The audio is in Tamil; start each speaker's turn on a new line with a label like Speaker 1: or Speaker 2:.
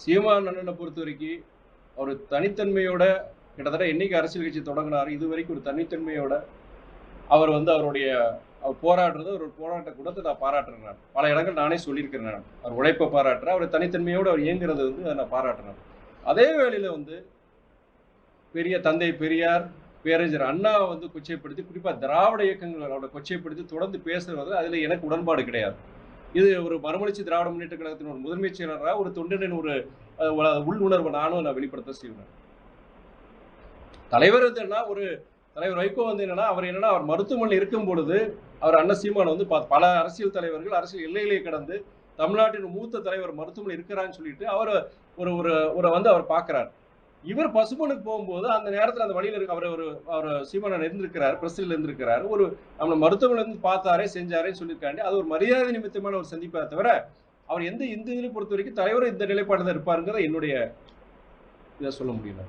Speaker 1: சீமான் அண்ணனை பொறுத்த வரைக்கும் அவர் தனித்தன்மையோட கிட்டத்தட்ட என்னைக்கு அரசியல் கட்சி தொடங்கினார் இது வரைக்கும் ஒரு தனித்தன்மையோட அவர் வந்து அவருடைய அவர் போராடுறது ஒரு போராட்ட கூடத்தை நான் பாராட்டுறேன் நான். பல இடங்கள் நானே சொல்லியிருக்கிறேன் நான். அவர் உழைப்பை பாராட்டுறேன் அவர் தனித்தன்மையோடு அவர் இயங்குறது வந்து அதை நான் பாராட்டுறேன் அதே வேளையில் வந்து பெரிய தந்தை பெரியார் பேரறிஞர் அண்ணா வந்து கொச்சைப்படுத்தி குறிப்பாக திராவிட இயக்கங்களோட கொச்சைப்படுத்தி தொடர்ந்து பேசுறது அதில் எனக்கு உடன்பாடு கிடையாது. இது ஒரு மறுமலர்ச்சி திராவிட முன்னேற்ற கழகத்தின் ஒரு முதன்மை செயலராக ஒரு தொண்டனின் ஒரு உள் உணர்வை உள்ளுணர்வை நானும் நான் வெளிப்படுத்த செய்வேன். தலைவர் வந்து என்ன ஒரு தலைவர் வைகோ வந்து என்னன்னா அவர் என்னன்னா அவர் மருத்துவமனையில் இருக்கும் பொழுது அவர் அண்ணன் சீமான் வந்து பல அரசியல் தலைவர்கள் அரசியல் எல்லையிலேயே கடந்து தமிழ்நாட்டின் மூத்த தலைவர் மருத்துவமனை இருக்கிறான்னு சொல்லிட்டு அவர் ஒரு ஒரு ஒரு வந்து அவர் பார்க்கிறார். இவர் பசுமனுக்கு போகும்போது அந்த நேரத்தில் அந்த வழியில் இருக்க அவர் ஒரு அவர் சீமானன் இருந்திருக்கிறார் பிரசில் இருந்திருக்கிறார். ஒரு நம்மளை மருத்துவமனை இருந்து பார்த்தாரே செஞ்சாரே சொல்லியிருக்காண்டி அது ஒரு மரியாதை நிமித்தமான ஒரு சந்திப்பை தவிர அவர் எந்த இந்த இதில் பொறுத்த வரைக்கும் தலைவர் இந்த நிலைப்பாடு தான் இருப்பாருங்கிறத என்னுடைய இதை சொல்ல முடியல.